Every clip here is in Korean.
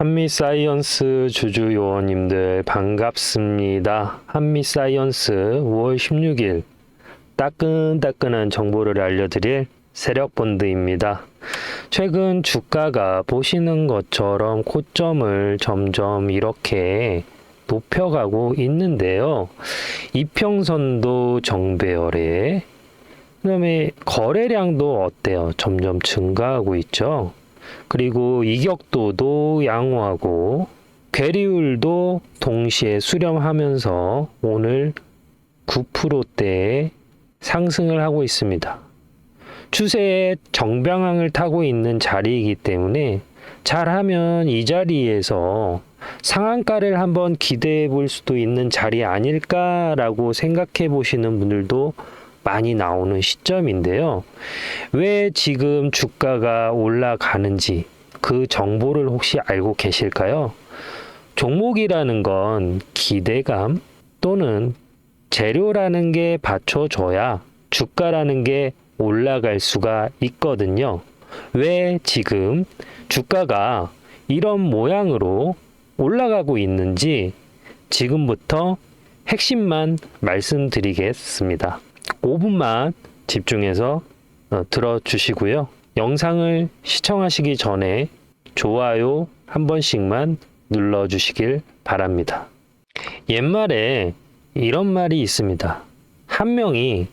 한미 사이언스 주주 요원님들 반갑습니다. 한미 사이언스 5월 16일 따끈따끈한 정보를 알려드릴 세력 본드입니다. 최근 주가가 보시는 것처럼 고점을 점점 이렇게 높여가고 있는데요. 이평선도 정배열에 그다음에 거래량도 어때요? 점점 증가하고 있죠. 그리고 이격도도 양호하고 괴리율도 동시에 수렴하면서 오늘 9%대의 상승을 하고 있습니다. 추세의 정방향을 타고 있는 자리이기 때문에 잘하면 이 자리에서 상한가를 한번 기대해 볼 수도 있는 자리 아닐까라고 생각해 보시는 분들도 많이 나오는 시점인데요. 왜 지금 주가가 올라가는지 그 정보를 혹시 알고 계실까요? 종목이라는 건 기대감 또는 재료라는 게 받쳐줘야 주가라는 게 올라갈 수가 있거든요. 왜 지금 주가가 이런 모양으로 올라가고 있는지 지금부터 핵심만 말씀드리겠습니다. 5분만 집중해서 어, 들어주시고요. 영상을 시청하시기 전에 좋아요 한 번씩만 눌러주시길 바랍니다. 옛말에 이런 말이 있습니다. 한 명이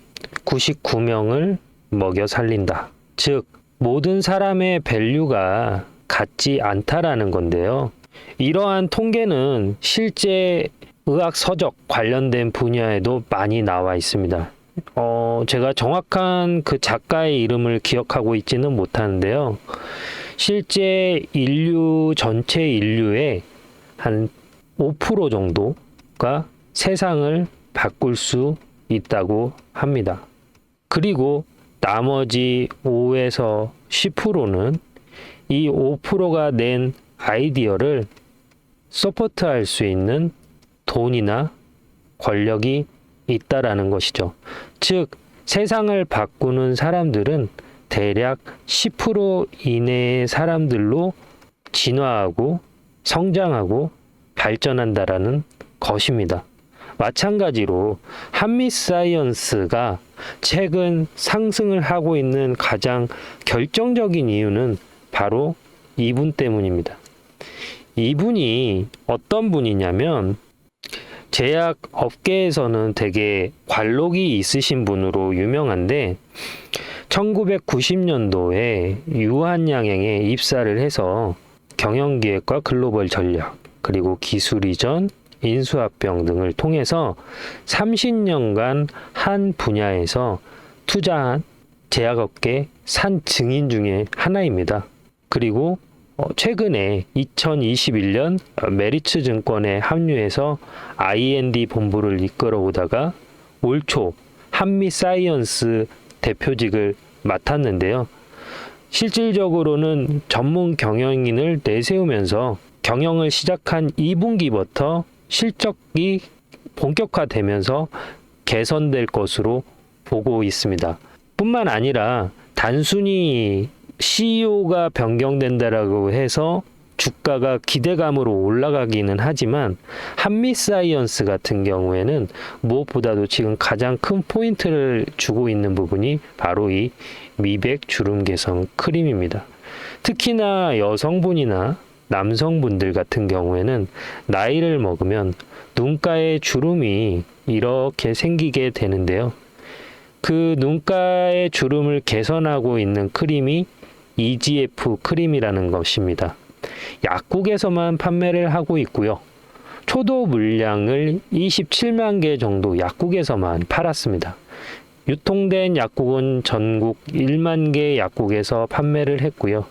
99명을 먹여 살린다. 즉, 모든 사람의 밸류가 같지 않다라는 건데요. 이러한 통계는 실제 의학 서적 관련된 분야에도 많이 나와 있습니다. 어, 제가 정확한 그 작가의 이름을 기억하고 있지는 못하는데요. 실제 인류, 전체 인류의 한 5% 정도가 세상을 바꿀 수 있다고 합니다. 그리고 나머지 5에서 10%는 이 5%가 낸 아이디어를 서포트할 수 있는 돈이나 권력이 있다라는 것이죠. 즉, 세상을 바꾸는 사람들은 대략 10% 이내의 사람들로 진화하고 성장하고 발전한다라는 것입니다. 마찬가지로 한미 사이언스가 최근 상승을 하고 있는 가장 결정적인 이유는 바로 이분 때문입니다. 이분이 어떤 분이냐면 제약 업계에서는 되게 관록이 있으신 분으로 유명한데 1990년도에 유한양행에 입사를 해서 경영기획과 글로벌 전략 그리고 기술 이전 인수합병 등을 통해서 30년간 한 분야에서 투자한 제약업계 산 증인 중에 하나입니다. 그리고 어, 최근에 2021년 메리츠 증권에 합류해서 IND 본부를 이끌어 오다가 올 초 한미 사이언스 대표직을 맡았는데요. 실질적으로는 전문 경영인을 내세우면서 경영을 시작한 2분기부터 실적이 본격화되면서 개선될 것으로 보고 있습니다. 뿐만 아니라 단순히 CEO가 변경된다라고 해서 주가가 기대감으로 올라가기는 하지만 한미 사이언스 같은 경우에는 무엇보다도 지금 가장 큰 포인트를 주고 있는 부분이 바로 이 미백 주름 개선 크림입니다. 특히나 여성분이나 남성분들 같은 경우에는 나이를 먹으면 눈가에 주름이 이렇게 생기게 되는데요. 그 눈가의 주름을 개선하고 있는 크림이 EGF 크림이라는 것입니다. 약국에서만 판매를 하고 있고요. 초도 물량을 27만 개 정도 약국에서만 팔았습니다. 유통된 약국은 전국 1만 개 약국에서 판매를 했고요.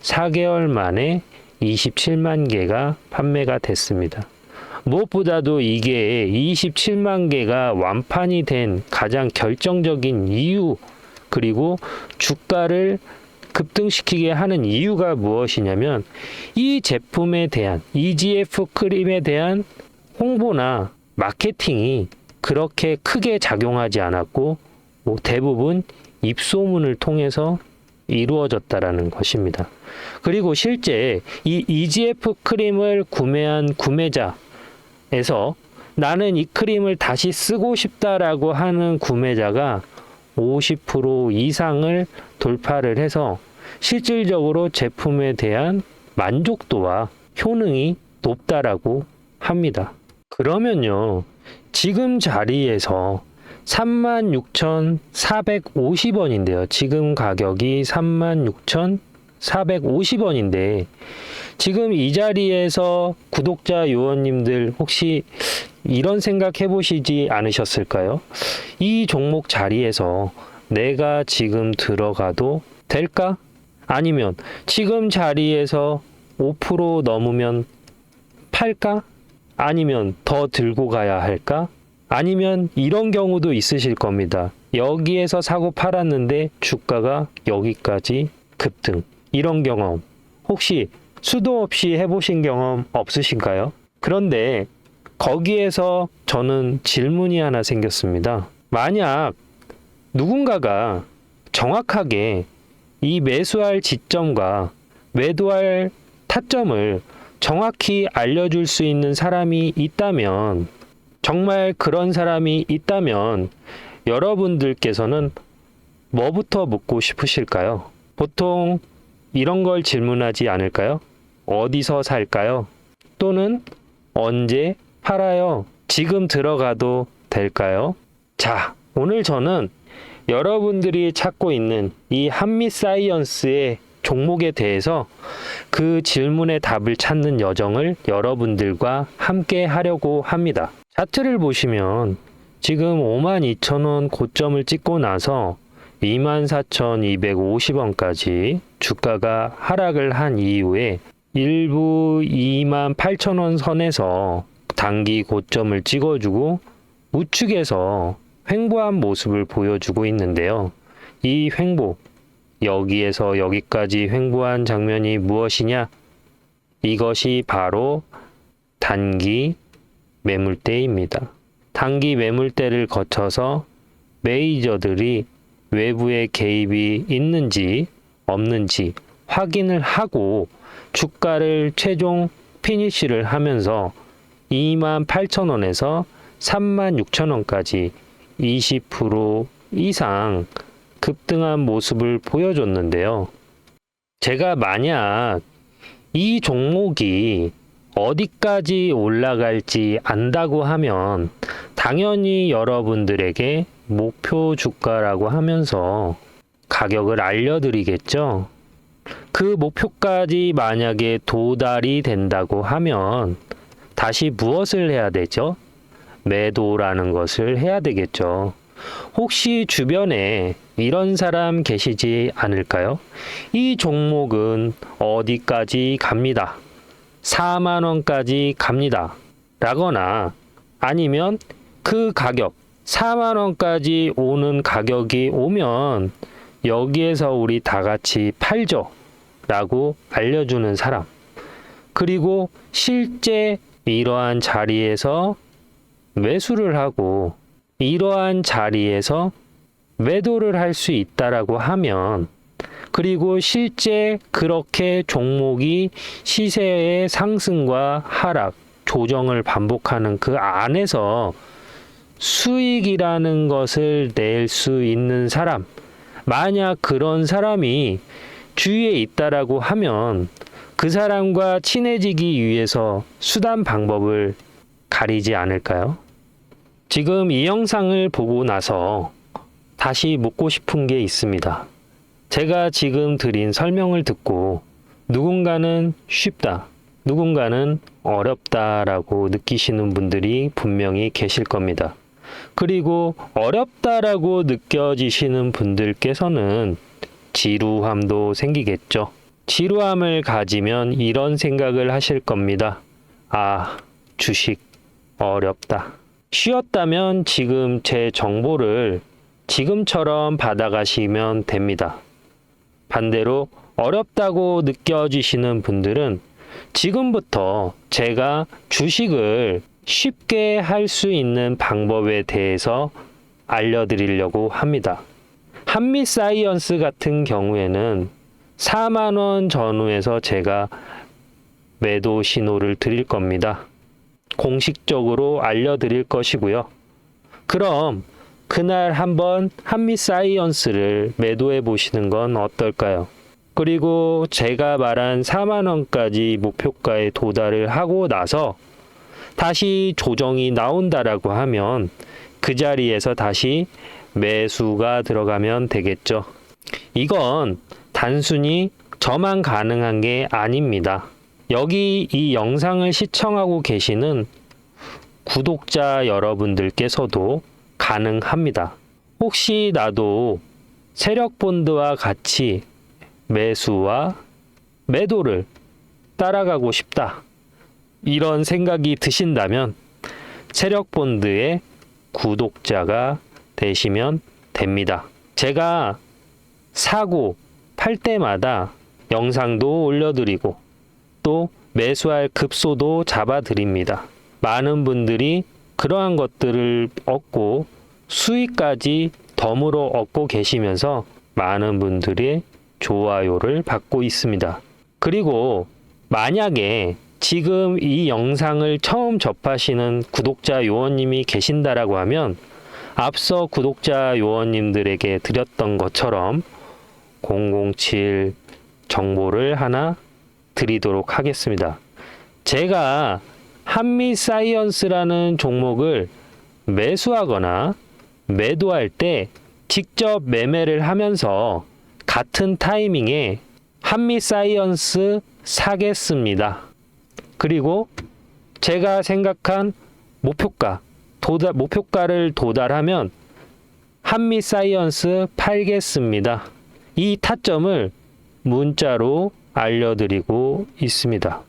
4개월 만에 27만 개가 판매가 됐습니다. 무엇보다도 이게 27만 개가 완판이 된 가장 결정적인 이유 그리고 주가를 급등시키게 하는 이유가 무엇이냐면 이 제품에 대한 EGF 크림에 대한 홍보나 마케팅이 그렇게 크게 작용하지 않았고 뭐 대부분 입소문을 통해서 이루어졌다라는 것입니다. 그리고 실제 이 EGF 크림을 구매한 구매자에서 나는 이 크림을 다시 쓰고 싶다라고 하는 구매자가 50% 이상을 돌파를 해서 실질적으로 제품에 대한 만족도와 효능이 높다라고 합니다. 그러면요, 지금 자리에서 36,450원인데요. 지금 가격이 36,450원인데, 지금 이 자리에서 구독자 요원님들 혹시 이런 생각 해보시지 않으셨을까요? 이 종목 자리에서 내가 지금 들어가도 될까? 아니면 지금 자리에서 5% 넘으면 팔까? 아니면 더 들고 가야 할까? 아니면 이런 경우도 있으실 겁니다. 여기에서 사고 팔았는데 주가가 여기까지 급등. 이런 경험 혹시 수도 없이 해보신 경험 없으신가요? 그런데 거기에서 저는 질문이 하나 생겼습니다. 만약 누군가가 정확하게 이 매수할 지점과 매도할 타점을 정확히 알려줄 수 있는 사람이 있다면, 정말 그런 사람이 있다면, 여러분들께서는 뭐부터 묻고 싶으실까요? 보통 이런 걸 질문하지 않을까요? 어디서 살까요? 또는 언제 팔아요? 지금 들어가도 될까요? 자, 오늘 저는 여러분들이 찾고 있는 이 한미 사이언스의 종목에 대해서 그 질문의 답을 찾는 여정을 여러분들과 함께 하려고 합니다. 차트를 보시면 지금 52,000원 고점을 찍고 나서 24,250원까지 주가가 하락을 한 이후에 일부 28,000원 선에서 단기 고점을 찍어주고 우측에서 횡보한 모습을 보여주고 있는데요. 이 횡보, 여기에서 여기까지 횡보한 장면이 무엇이냐? 이것이 바로 단기 매물대입니다. 단기 매물대를 거쳐서 메이저들이 외부의 개입이 있는지 없는지 확인을 하고 주가를 최종 피니쉬를 하면서 28,000원에서 36,000원까지 20% 이상 급등한 모습을 보여줬는데요. 제가 만약 이 종목이 어디까지 올라갈지 안다고 하면 당연히 여러분들에게 목표 주가라고 하면서 가격을 알려드리겠죠. 그 목표까지 만약에 도달이 된다고 하면 다시 무엇을 해야 되죠? 매도라는 것을 해야 되겠죠. 혹시 주변에 이런 사람 계시지 않을까요? 이 종목은 어디까지 갑니다. 4만원까지 갑니다. 라거나 아니면 그 가격, 4만원까지 오는 가격이 오면 여기에서 우리 다 같이 팔죠. 라고 알려주는 사람. 그리고 실제 이러한 자리에서 매수를 하고 이러한 자리에서 매도를 할 수 있다라고 하면 그리고 실제 그렇게 종목이 시세의 상승과 하락, 조정을 반복하는 그 안에서 수익이라는 것을 낼 수 있는 사람, 만약 그런 사람이 주위에 있다라고 하면 그 사람과 친해지기 위해서 수단 방법을 가리지 않을까요? 지금 이 영상을 보고 나서 다시 묻고 싶은 게 있습니다. 제가 지금 드린 설명을 듣고 누군가는 쉽다, 누군가는 어렵다라고 느끼시는 분들이 분명히 계실 겁니다. 그리고 어렵다라고 느껴지시는 분들께서는 지루함도 생기겠죠. 지루함을 가지면 이런 생각을 하실 겁니다. 아, 주식 어렵다. 쉬었다면 지금 제 정보를 지금처럼 받아가시면 됩니다. 반대로 어렵다고 느껴지시는 분들은 지금부터 제가 주식을 쉽게 할 수 있는 방법에 대해서 알려드리려고 합니다. 한미 사이언스 같은 경우에는 4만 원 전후에서 제가 매도 신호를 드릴 겁니다. 공식적으로 알려드릴 것이고요. 그럼 그날 한번 한미 사이언스를 매도해 보시는 건 어떨까요? 그리고 제가 말한 4만 원까지 목표가에 도달을 하고 나서 다시 조정이 나온다라고 하면 그 자리에서 다시 매수가 들어가면 되겠죠. 이건 단순히 저만 가능한 게 아닙니다. 여기 이 영상을 시청하고 계시는 구독자 여러분들께서도 가능합니다. 혹시 나도 세력본드와 같이 매수와 매도를 따라가고 싶다. 이런 생각이 드신다면 세력본드의 구독자가 되시면 됩니다. 제가 사고 팔 때마다 영상도 올려드리고 또 매수할 급소도 잡아드립니다. 많은 분들이 그러한 것들을 얻고 수익까지 덤으로 얻고 계시면서 많은 분들이 좋아요를 받고 있습니다. 그리고 만약에 지금 이 영상을 처음 접하시는 구독자 요원님이 계신다라고 하면 앞서 구독자 요원님들에게 드렸던 것처럼 007 정보를 하나 드리도록 하겠습니다. 제가 한미 사이언스라는 종목을 매수하거나 매도할 때 직접 매매를 하면서 같은 타이밍에 한미 사이언스 사겠습니다. 그리고 제가 생각한 목표가, 도달, 목표가를 도달하면 한미 사이언스 팔겠습니다. 이 타점을 문자로 알려드리고 있습니다.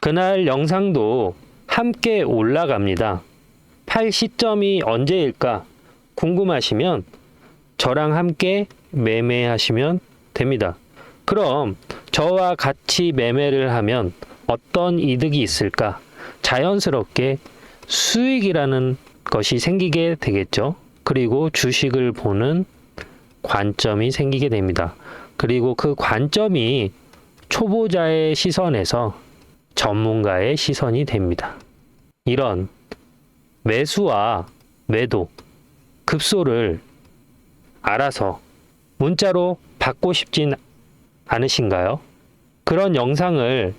그날 영상도 함께 올라갑니다. 팔 시점이 언제일까 궁금하시면 저랑 함께 매매하시면 됩니다. 그럼 저와 같이 매매를 하면 어떤 이득이 있을까? 자연스럽게 수익이라는 것이 생기게 되겠죠. 그리고 주식을 보는 관점이 생기게 됩니다. 그리고 그 관점이 초보자의 시선에서 전문가의 시선이 됩니다. 이런 매수와 매도, 급소를 알아서 문자로 받고 싶진 않으신가요? 그런 영상을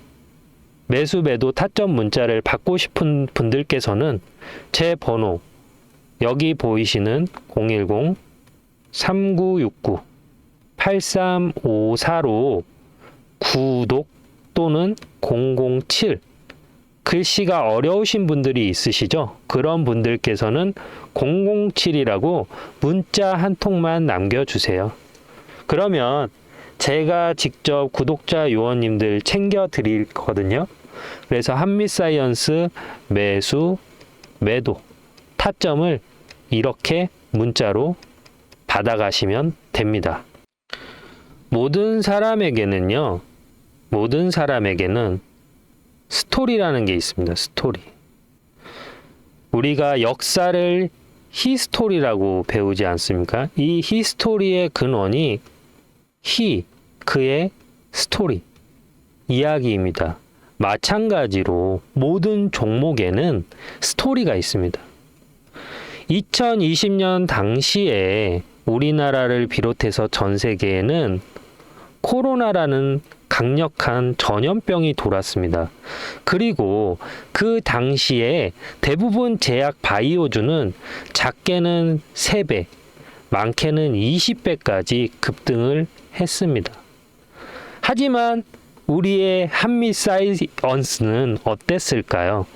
매수 매도 타점 문자를 받고 싶은 분들께서는 제 번호 여기 보이시는 010 3969 8354로 구독 또는 007 글씨가 어려우신 분들이 있으시죠? 그런 분들께서는 007이라고 문자 한 통만 남겨주세요. 그러면 제가 직접 구독자 요원님들 챙겨 드리거든요. 그래서 한미사이언스 매수, 매도, 타점을 이렇게 문자로 받아가시면 됩니다. 모든 사람에게는요, 모든 사람에게는 스토리라는 게 있습니다. 스토리. 우리가 역사를 히스토리라고 배우지 않습니까? 이 히스토리의 근원이 히, 그의 스토리, 이야기입니다. 마찬가지로 모든 종목에는 스토리가 있습니다. 2020년 당시에 우리나라를 비롯해서 전 세계에는 코로나라는 강력한 전염병이 돌았습니다. 그리고 그 당시에 대부분 제약 바이오주는 작게는 3배, 많게는 20배까지 급등을 했습니다. 하지만 우리의 한미 사이언스는 어땠을까요?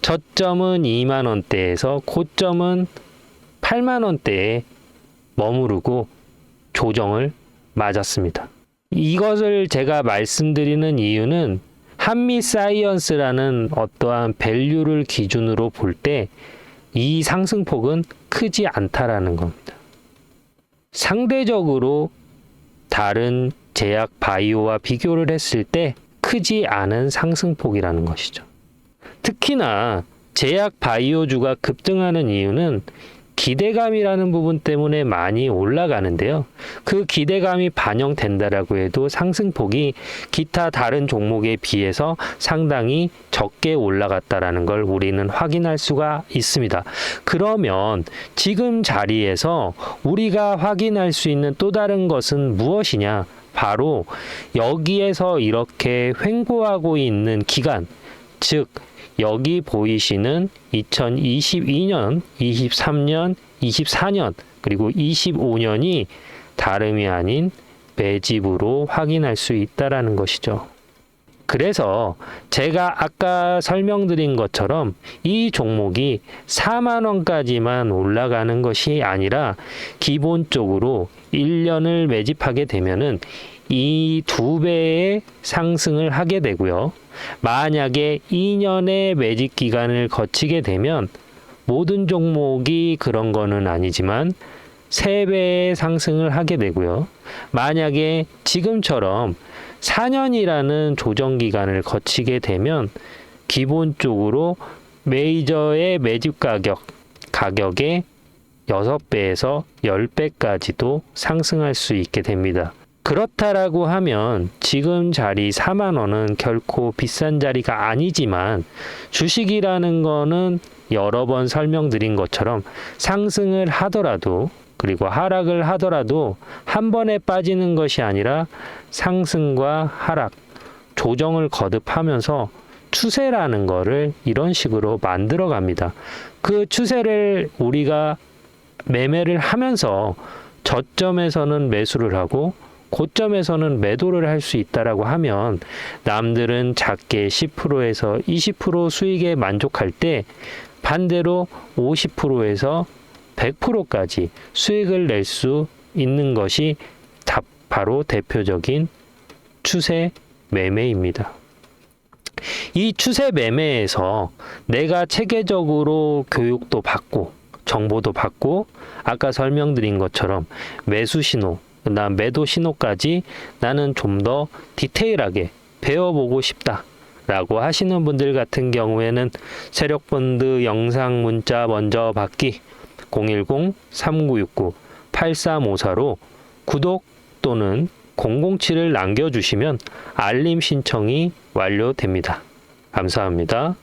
저점은 2만 원대에서 고점은 8만 원대에 머무르고 조정을 맞았습니다. 이것을 제가 말씀드리는 이유는 한미 사이언스라는 어떠한 밸류를 기준으로 볼 때 이 상승폭은 크지 않다라는 겁니다. 상대적으로 다른 제약 바이오와 비교를 했을 때 크지 않은 상승폭이라는 것이죠. 특히나 제약 바이오주가 급등하는 이유는 기대감이라는 부분 때문에 많이 올라가는데요. 그 기대감이 반영된다라고 해도 상승폭이 기타 다른 종목에 비해서 상당히 적게 올라갔다라는 걸 우리는 확인할 수가 있습니다. 그러면 지금 자리에서 우리가 확인할 수 있는 또 다른 것은 무엇이냐? 바로 여기에서 이렇게 횡보하고 있는 기간, 즉 여기 보이시는 2022년, 23년, 24년, 그리고 25년이 다름이 아닌 매집으로 확인할 수 있다라는 것이죠. 그래서 제가 아까 설명드린 것처럼 이 종목이 4만 원까지만 올라가는 것이 아니라 기본적으로 1년을 매집하게 되면은 이 두 배의 상승을 하게 되고요. 만약에 2년의 매집 기간을 거치게 되면 모든 종목이 그런 거는 아니지만 3배의 상승을 하게 되고요. 만약에 지금처럼 4년이라는 조정 기간을 거치게 되면 기본적으로 메이저의 매집 가격 가격의 6배에서 10배까지도 상승할 수 있게 됩니다. 그렇다라고 하면 지금 자리 4만 원은 결코 비싼 자리가 아니지만 주식이라는 거는 여러 번 설명드린 것처럼 상승을 하더라도 그리고 하락을 하더라도 한 번에 빠지는 것이 아니라 상승과 하락, 조정을 거듭하면서 추세라는 거를 이런 식으로 만들어 갑니다. 그 추세를 우리가 매매를 하면서 저점에서는 매수를 하고 고점에서는 매도를 할 수 있다라고 하면 남들은 작게 10%에서 20% 수익에 만족할 때 반대로 50%에서 100%까지 수익을 낼 수 있는 것이 다 바로 대표적인 추세 매매입니다. 이 추세 매매에서 내가 체계적으로 교육도 받고 정보도 받고 아까 설명드린 것처럼 매수 신호, 그 다음 매도 신호까지 나는 좀 더 디테일하게 배워보고 싶다. 라고 하시는 분들 같은 경우에는 세력펀드 영상 문자 먼저 받기 010-3969-8354로 구독 또는 007을 남겨주시면 알림 신청이 완료됩니다. 감사합니다.